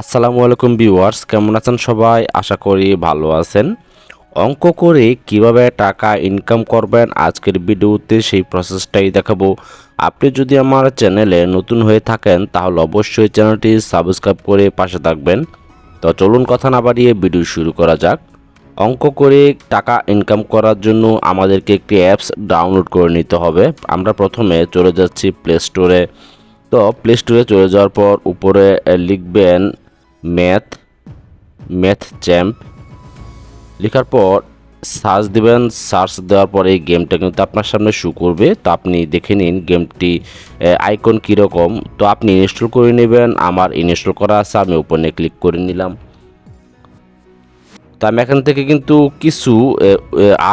আসসালামু আলাইকুম ভিউয়ার্স, কেমন আছেন সবাই? আশা করি ভালো আছেন। অঙ্ক করে কীভাবে টাকা ইনকাম করবেন আজকের ভিডিওতে সেই প্রসেসটাই দেখাবো। আপনি যদি আমার চ্যানেলে নতুন হয়ে থাকেন, তাহলে অবশ্যই চ্যানেলটি সাবস্ক্রাইব করে পাশে থাকবেন। তো চলুন কথা না বাড়িয়ে ভিডিও শুরু করা যাক। অঙ্ক করে টাকা ইনকাম করার জন্য আমাদেরকে একটি অ্যাপস ডাউনলোড করে নিতে হবে। আমরা প্রথমে চলে যাচ্ছি প্লে স্টোরে। তো প্লে স্টোরে চলে যাওয়ার পর উপরে লিখবেন ম্যাথ ম্যাথ চ্যাম্প লেখার পর সার্চ দিবেন সার্চ দেওয়ার পরে এই গেমটা কিন্তু আপনার সামনে শু করবে। তো আপনি দেখে নিন গেমটি আইকন কীরকম। তো আপনি ইনস্টল করে নেবেন, আমার ইনস্টল করা আছে, আমি ওপেনে ক্লিক করে নিলাম। তো আমি এখান থেকে কিন্তু কিছু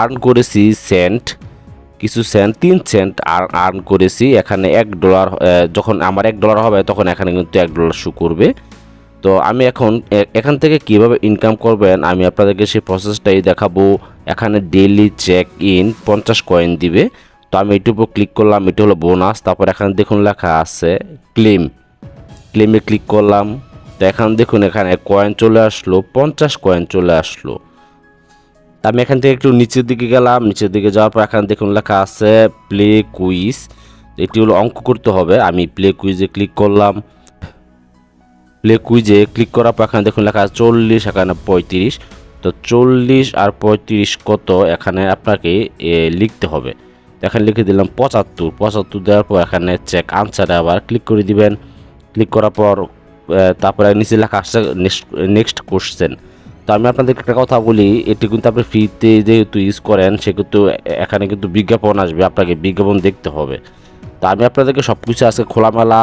আর্ন করেছি সেন্ট কিছু সেন্ট তিন সেন্ট আর্ন করেছি। এখানে এক ডলার যখন আমার এক ডলার হবে, তখন এখানে কিন্তু এক ডলার শু করবে। তো আমি এখন এখান থেকে কীভাবে ইনকাম করবেন, আমি আপনাদেরকে সেই প্রসেসটাই দেখাবো। এখানে ডেইলি চেক ইন পঞ্চাশ কয়েন দিবে। তো আমি এটির উপর ক্লিক করলাম, এটি হলো বোনাস তারপর এখানে দেখুন লেখা আছে ক্লেম ক্লেমে ক্লিক করলাম, তো এখন দেখুন এখানে কয়েন চলে আসলো, পঞ্চাশ কয়েন চলে আসলো। আমি এখান থেকে একটু নিচের দিকে গেলাম, নিচের দিকে যাওয়ার পর এখানে দেখুন লেখা আছে প্লে কুইজ এটি হলো অঙ্ক করতে হবে, আমি প্লে কুইজে ক্লিক করলাম। প্লে কুইজে ক্লিক করার পর এখানে দেখুন লেখা আছে চল্লিশ, এখানে পঁয়ত্রিশ। তো চল্লিশ আর পঁয়ত্রিশ কত? এখানে আপনাকে লিখতে হবে। এখানে লিখে দিলাম পঁচাত্তর। পঁচাত্তর দেওয়ার পর এখানে চেক আনসারে আবার ক্লিক করে দিবেন। ক্লিক করার পর তারপরে নিচে লেখা আসছে নেক্সট কোশ্চেন তো আমি আপনাদেরকে একটা কথা বলি, এটি কিন্তু আপনি ফ্রিতে যেহেতু ইউজ করেন সে কিন্তু এখানে কিন্তু বিজ্ঞাপন আসবে, আপনাকে বিজ্ঞাপন দেখতে হবে। তো আমি আপনাদেরকে সব কিছু আজকে খোলামেলা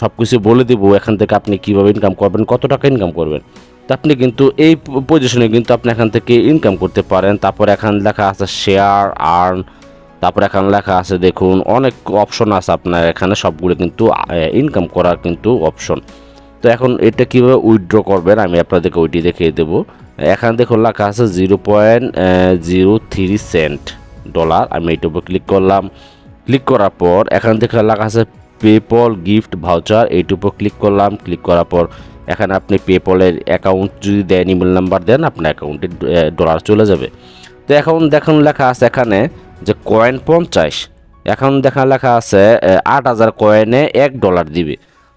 সব কিছু বলে দেবো, এখান থেকে আপনি কীভাবে ইনকাম করবেন, কত টাকা ইনকাম করবেন। তো আপনি কিন্তু এই পজিশনে কিন্তু আপনি এখান থেকে ইনকাম করতে পারেন। তারপর এখানে লেখা আছে শেয়ার আর্ন তারপর এখানে লেখা আছে দেখুন, অনেক অপশন আছে আপনার এখানে, সবগুলো কিন্তু ইনকাম করার কিন্তু অপশন তো এখন এটা কীভাবে উইথড্র করবেন, আমি আপনাদেরকে ওইটি দেখিয়ে দেবো। এখানে দেখুন লেখা আছে zero point zero three cent dollar আমি এইটার উপর ক্লিক করলাম। ক্লিক করার পর এখান থেকে লেখা আছে পেপল গিফট ভাউচার উপর ক্লিক করলাম ক্লিক করার পর এখানে আপনি পেপলের অ্যাকাউন্ট যদি দেন ইমেল নাম্বার দেন, আপনার অ্যাকাউন্টে ডলার চলে যাবে। তো এখন দেখুন লেখা আছে এখানে যে কয়েন পঞ্চাশ। এখন দেখা লেখা আছে আট হাজার কয়েনে এক ডলার দিবে।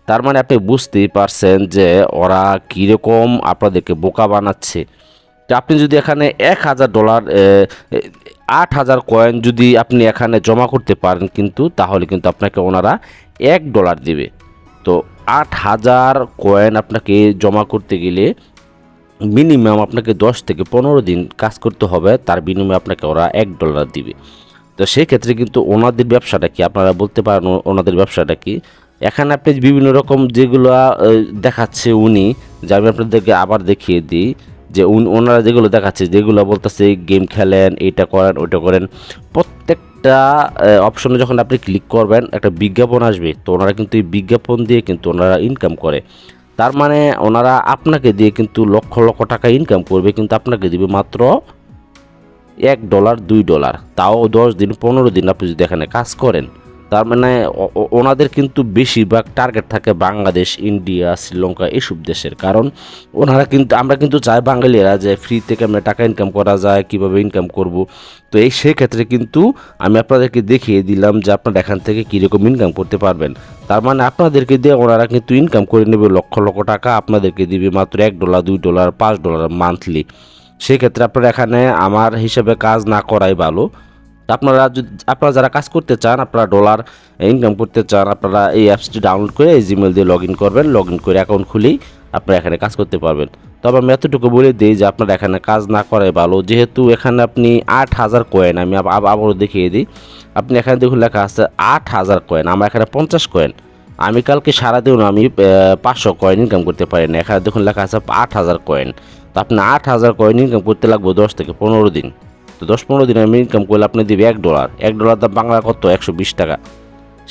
তার মানে আপনি বুঝতেই পারছেন যে ওরা কীরকম আপনাদেরকে বোকা বানাচ্ছে। তো আপনি যদি এখানে এক হাজার ডলার আট হাজার কয়েন যদি আপনি এখানে জমা করতে পারেন কিন্তু, তাহলে কিন্তু আপনাকে ওনারা এক ডলার দিবে। তো আট হাজার কয়েন আপনাকে জমা করতে গেলে মিনিমাম আপনাকে দশ থেকে পনেরো দিন কাজ করতে হবে, তার বিনিময়ে আপনাকে ওরা এক ডলার দিবে। তো সেই ক্ষেত্রে কিন্তু ওনাদের ব্যবসাটা কি, আপনারা বলতে পারেন ওনাদের ব্যবসাটা কি? এখানে আপনি বিভিন্ন রকম যেগুলো দেখাচ্ছে উনি, যে আমি আপনাদেরকে আবার দেখিয়ে দিই, যে ওনারা যেগুলো দেখাচ্ছে, যেগুলো বলতেছে গেম খেলেন, এইটা করেন, ওইটা করেন। প্রত্যেকটা অপশনে যখন আপনি ক্লিক করবেন, একটা বিজ্ঞাপন আসবে, তো ওনারা কিন্তু এই বিজ্ঞাপন দিয়ে কিন্তু ওনারা ইনকাম করে। তার মানে ওনারা আপনাকে দিয়ে কিন্তু লক্ষ লক্ষ টাকা ইনকাম করবে, কিন্তু আপনাকে দিবে মাত্র এক ডলার দুই ডলার তাও দশ দিন, পনেরো দিন আপনি যদি এখানে কাজ করেন। তার মানে ওনাদের কিন্তু বেশিরভাগ টার্গেট থাকে বাংলাদেশ, ইন্ডিয়া, শ্রীলঙ্কা এইসব দেশের। কারণ ওনারা কিন্তু, আমরা কিন্তু চাই বাঙালিরা যে ফ্রি থেকে আমরা টাকা ইনকাম করা যায়, কীভাবে ইনকাম করব। তো এই সেক্ষেত্রে কিন্তু আমি আপনাদেরকে দেখিয়ে দিলাম যে আপনারা এখান থেকে কীরকম ইনকাম করতে পারবেন। তার মানে আপনাদেরকে দিয়ে ওনারা কিন্তু ইনকাম করে নেবে লক্ষ লক্ষ টাকা, আপনাদেরকে দিবে মাত্র এক ডলার দুই ডলার পাঁচ ডলার মান্থলি সেক্ষেত্রে আপনারা এখানে আমার হিসেবে কাজ না করাই ভালো। তা আপনারা যদি, আপনারা যারা কাজ করতে চান, আপনারা ডলার ইনকাম করতে চান, আপনারা এই অ্যাপসটি ডাউনলোড করে এই জিমেল দিয়ে লগ ইন করবেন। লগ ইন করে অ্যাকাউন্ট খুলেই আপনারা এখানে কাজ করতে পারবেন। তবে আমি এতটুকু বলে দিই যে আপনারা এখানে কাজ না করাই ভালো। যেহেতু এখানে আপনি আট হাজার কয়েন আমি আব- আব- আবারও দেখিয়ে দিই। আপনি এখানে দেখুন লেখা আছে আট হাজার কয়েন আমার এখানে পঞ্চাশ কয়েন আমি কালকে সারাদিন আমি পাঁচশো কয়েন ইনকাম করতে পারি না। এখানে দেখুন লেখা আছে আট হাজার কয়েন তো আপনি আট হাজার কয়েন ইনকাম করতে লাগবে দশ থেকে পনেরো দিন। তো দশ পনেরো দিনের ইনকাম করলে আপনি দিবে এক ডলার এক ডলার দাম বাংলা কত? একশো বিশ টাকা।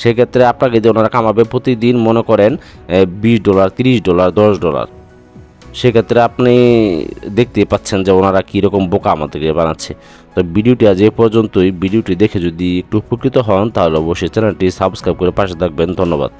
সেক্ষেত্রে আপনাকে দিয়ে ওনারা কামাবে প্রতিদিন মনে করেন বিশ ডলার তিরিশ ডলার দশ ডলার সেক্ষেত্রে আপনি দেখতেই পাচ্ছেন যে ওনারা কীরকম বোকা আমাদেরকে বানাচ্ছে। তো ভিডিওটি আজ এ পর্যন্তই। ভিডিওটি দেখে যদি একটু উপকৃত হন, তাহলে অবশ্যই চ্যানেলটি সাবস্ক্রাইব করে পাশে থাকবেন। ধন্যবাদ।